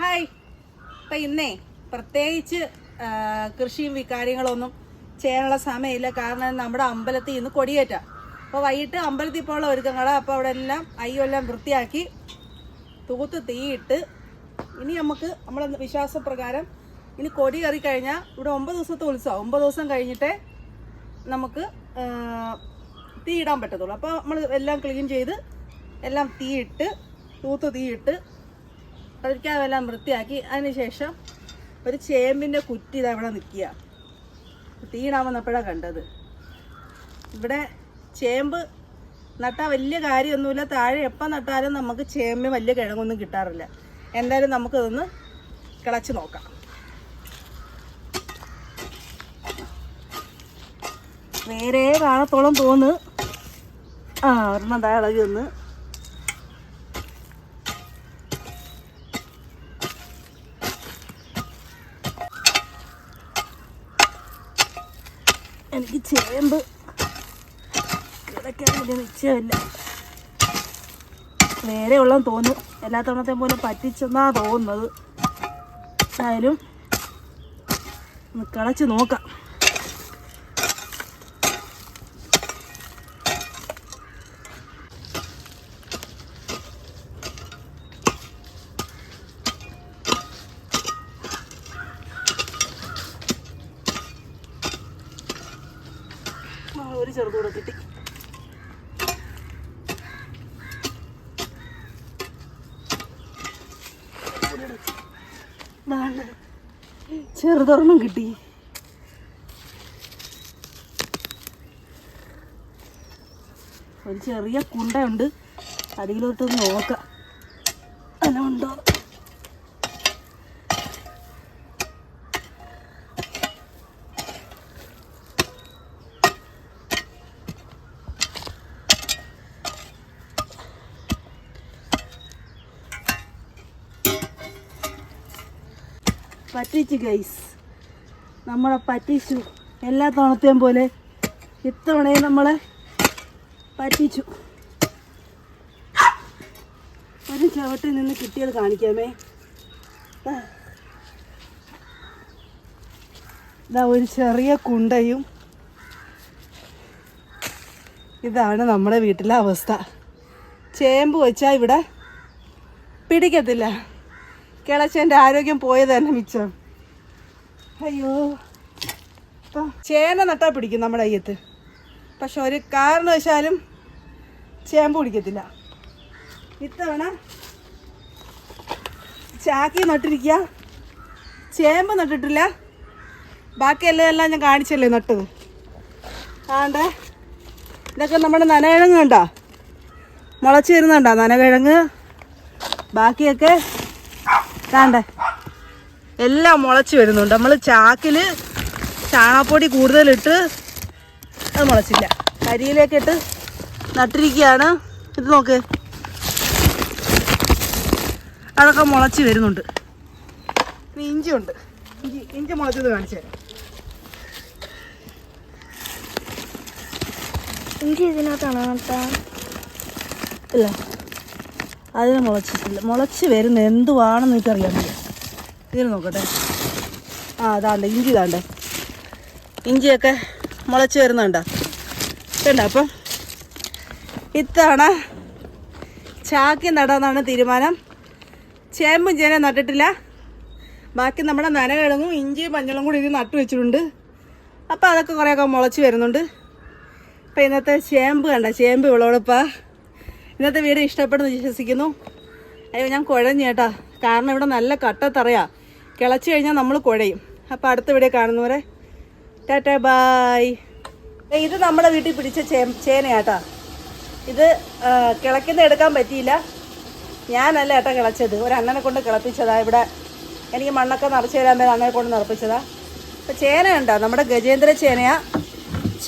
Hi. അപ്പം ഇന്നേ പ്രത്യേകിച്ച് കൃഷിയും വികാര്യങ്ങളൊന്നും ചെയ്യാനുള്ള സമയമില്ല. കാരണം നമ്മുടെ അമ്പലത്തിൽ ഇന്ന് കൊടിയേറ്റ. അപ്പോൾ വൈകിട്ട് അമ്പലത്തിൽ പോകാനുള്ള ഒരുക്കങ്ങൾ. അപ്പോൾ അവിടെ എല്ലാം അയ്യെല്ലാം വൃത്തിയാക്കി തൂത്ത് തീയിട്ട് ഇനി നമുക്ക് നമ്മുടെ വിശ്വാസപ്രകാരം ഇനി കൊടി കയറി കഴിഞ്ഞാൽ ഇവിടെ ഒമ്പത് ദിവസത്തെ ഉത്സവം. ഒമ്പത് ദിവസം കഴിഞ്ഞിട്ടേ നമുക്ക് തീയിടാൻ പറ്റത്തുള്ളൂ. അപ്പോൾ നമ്മൾ എല്ലാം ക്ലീൻ ചെയ്ത് എല്ലാം തീയിട്ട് തൂത്ത് തീയിട്ട് കഴിക്കാതെല്ലാം വൃത്തിയാക്കി. അതിനുശേഷം ഒരു ചേമ്പിന്റെ കുറ്റി ഇതാ ഇവിടെ നിൽക്കുക. തീയിടാൻ വന്നപ്പോഴാണ് കണ്ടത്. ഇവിടെ ചേമ്പ് നട്ടാൽ വലിയ കാര്യമൊന്നുമില്ല. താഴെ എപ്പം നട്ടാലും നമുക്ക് ചേമ്പ് വലിയ കിഴങ്ങൊന്നും കിട്ടാറില്ല. എന്തായാലും നമുക്കതൊന്ന് കിളച്ച് നോക്കാം. വേറെ കാണത്തോളം തോന്നുന്നു ആ ഒരെണ്ണം താഴെ ഒന്ന് എനിക്ക് ചേമ്പ്. കിടക്കാൻ വലിയ നിശ്ചയമില്ല വേറെ ഉള്ളതെന്ന് തോന്നും. എല്ലാ തവണത്തെ പോലെ പറ്റിച്ചെന്നാ തോന്നുന്നത്. എന്തായാലും ഒന്ന് കളച്ച് നോക്കാം. ആ, ഒരു ചെറുതൂടെ കിട്ടി. ചെറുതൊരെണ്ണം കിട്ടി. ഒരു ചെറിയ കുണ്ടയുണ്ട്. അതിലോട്ടൊന്ന് നോക്കാം. അല്ല ഉണ്ടോ പറ്റിച്ചു ഗൈസ് നമ്മളെ പറ്റിച്ചു. എല്ലാ തവണത്തെയും പോലെ ഇത്തവണയും നമ്മളെ പറ്റിച്ചു. ഒരു ചവിട്ടിൽ നിന്ന് കിട്ടിയത് കാണിക്കാമേ. ഇതാ ഒരു ചെറിയ കുണ്ടയും. ഇതാണ് നമ്മുടെ വീട്ടിലെ അവസ്ഥ. ചേമ്പ് വെച്ചാൽ ഇവിടെ പിടിക്കത്തില്ല. കിളച്ചന്റെ ആരോഗ്യം പോയത് തന്നെ മിച്ചം. അയ്യോ. ചേന നട്ടാ പിടിക്കും നമ്മുടെ അയ്യത്ത്. പക്ഷെ ഒരു കാരണവശാലും ചേമ്പ് പിടിക്കത്തില്ല. ഇത്തവണ ചാക്കി നട്ടിരിക്കുക ചേമ്പ് നട്ടിട്ടില്ല. ബാക്കിയെല്ലാം ഞാൻ കാണിച്ചല്ലേ നട്ടത്. ആണ്ട ഇതൊക്കെ നമ്മുടെ നനകിഴങ്ങ് കണ്ടോ. മുളച്ച് വരുന്നുണ്ടോ നനകിഴങ്ങ്. ബാക്കിയൊക്കെ കാണ്ടേ എല്ലാം മുളച്ച് വരുന്നുണ്ട്. നമ്മൾ ചാക്കിൽ ചാണകപ്പൊടി കൂടുതലിട്ട് അത് മുളച്ചില്ല. കരിയിലേക്ക് ഇട്ട് നട്ടിരിക്കുകയാണ്. ഇത് നോക്ക്. അതൊക്കെ മുളച്ച് വരുന്നുണ്ട്. ഇഞ്ചി ഉണ്ട്. ഇഞ്ചി ഇഞ്ചി മുളച്ചത് കാണിച്ചു തരാം. ഇഞ്ചി ഇതിനകത്താണോ ഇല്ല. അതിന് മുളച്ചിട്ടില്ല. മുളച്ച് വരുന്ന എന്തുവാണെന്ന് എനിക്കറിയാൻ പറ്റില്ല ഇതിൽ നോക്കട്ടെ. ആ അതാണ്ട് ഇഞ്ചി ഇതാണ്ട്. ഇഞ്ചിയൊക്കെ മുളച്ച് വരുന്നുണ്ടോ. കണ്ട അപ്പം ഇത്തവണ ചാക്കി നടാന്നാണ് തീരുമാനം. ചേമ്പും ചേന നട്ടിട്ടില്ല. ബാക്കി നമ്മുടെ നനകിഴങ്ങും ഇഞ്ചിയും മഞ്ഞളും കൂടി ഇത് നട്ടു വെച്ചിട്ടുണ്ട്. അപ്പോൾ അതൊക്കെ കുറേയൊക്കെ മുളച്ച് വരുന്നുണ്ട്. അപ്പോൾ ഇന്നത്തെ ചേമ്പ് കണ്ട ചേമ്പ് വിളവെടുപ്പാ. ഇന്നത്തെ വീഡിയോ ഇഷ്ടപ്പെടുന്നു വിശ്വസിക്കുന്നു. അയ്യോ ഞാൻ കുഴഞ്ഞു കേട്ടാ. കാരണം ഇവിടെ നല്ല കട്ടത്തറയാ. കിളച്ച് കഴിഞ്ഞാൽ നമ്മൾ കുഴയും. അപ്പോൾ അടുത്ത വീഡിയോ കാണുന്നവരെ ടാറ്റാ ബായ് ഇത് നമ്മുടെ വീട്ടിൽ പിടിച്ച ചേ ചേനയാട്ടാ. ഇത് കിളയ്ക്കുന്ന എടുക്കാൻ പറ്റിയില്ല. ഞാനല്ല ഏട്ടാ കിളച്ചത്. ഒരു അണ്ണനെ കൊണ്ട് കിളപ്പിച്ചതാ ഇവിടെ. എനിക്ക് മണ്ണൊക്കെ നിറച്ച് തരാൻ പേര് അണ്ണനെ കൊണ്ട് നിറപ്പിച്ചതാ. അപ്പോൾ ചേന ഉണ്ടോ നമ്മുടെ ഗജേന്ദ്ര ചേനയാ.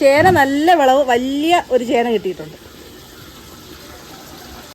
ചേന നല്ല വിളവ് വലിയ ഒരു ചേന കിട്ടിയിട്ടുണ്ട്.